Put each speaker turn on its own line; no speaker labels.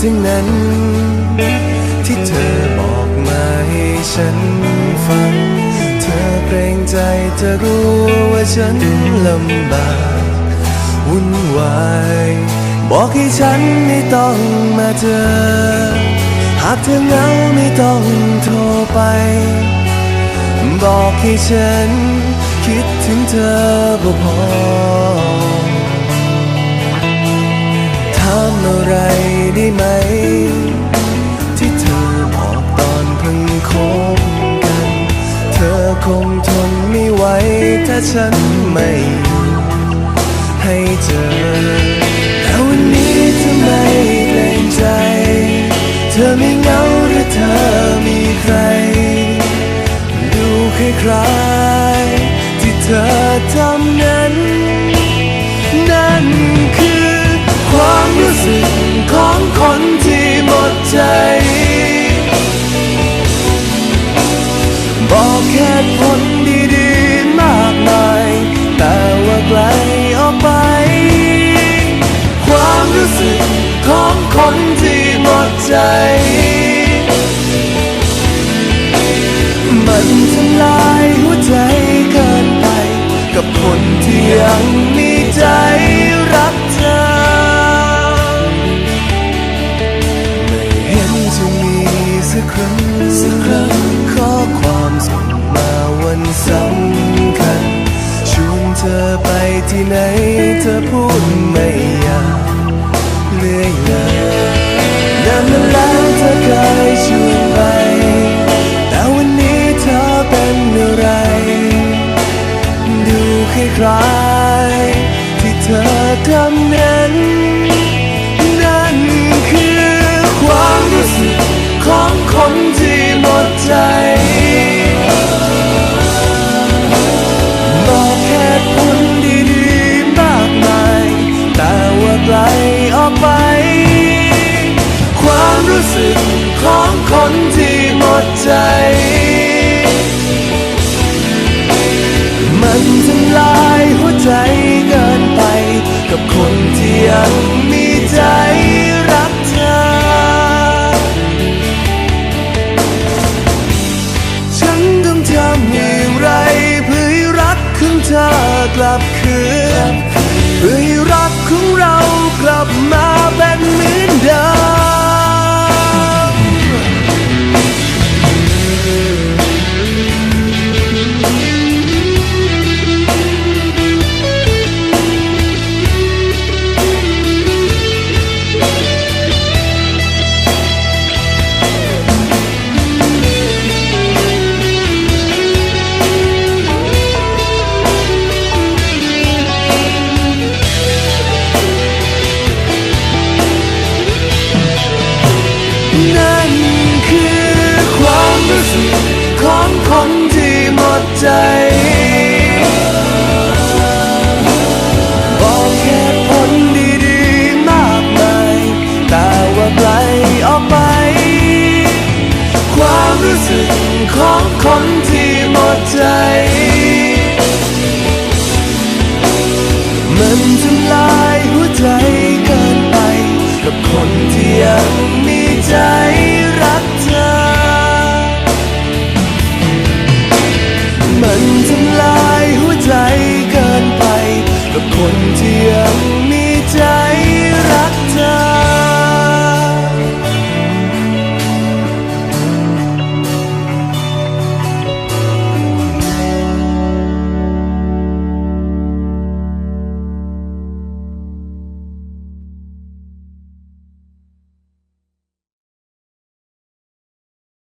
ทั้งนั้น ที่เธอบอกมาให้ฉันฟัง เธอเกรงใจเธอรู้ว่าฉันลำบากวุ่นวายบอกให้ฉันไม่ต้องมาเจอ หากเธอเหงาไม่ต้องโทรไป บอกให้ฉันคิดถึงเธอพอ บกัน เธอคงทนไม่ไหวถ้าฉันไม่ให้เจอแต่วันนี้เธอไมเกรงใจ เธอไม่เหงาหรือเธอมีใคร ดูคล้ายๆที่เธอทำนั้น ที่ไหนเธอพูดไม่อยากเลื่อยลยนานมาแล้วเธอเคยชวนไป แต่วันนี้เธอเป็นอะไร ดูคล้ายๆที่เธอทำนั้น ที่หมดใจ มันทำลายหัวใจเกินไป กับคนที่ยังมีใจรักเธอ ฉันต้องทำอย่างไรเพื่อรักของเธอกลับคืนเพื่อ ที่หมดใจ มันจะ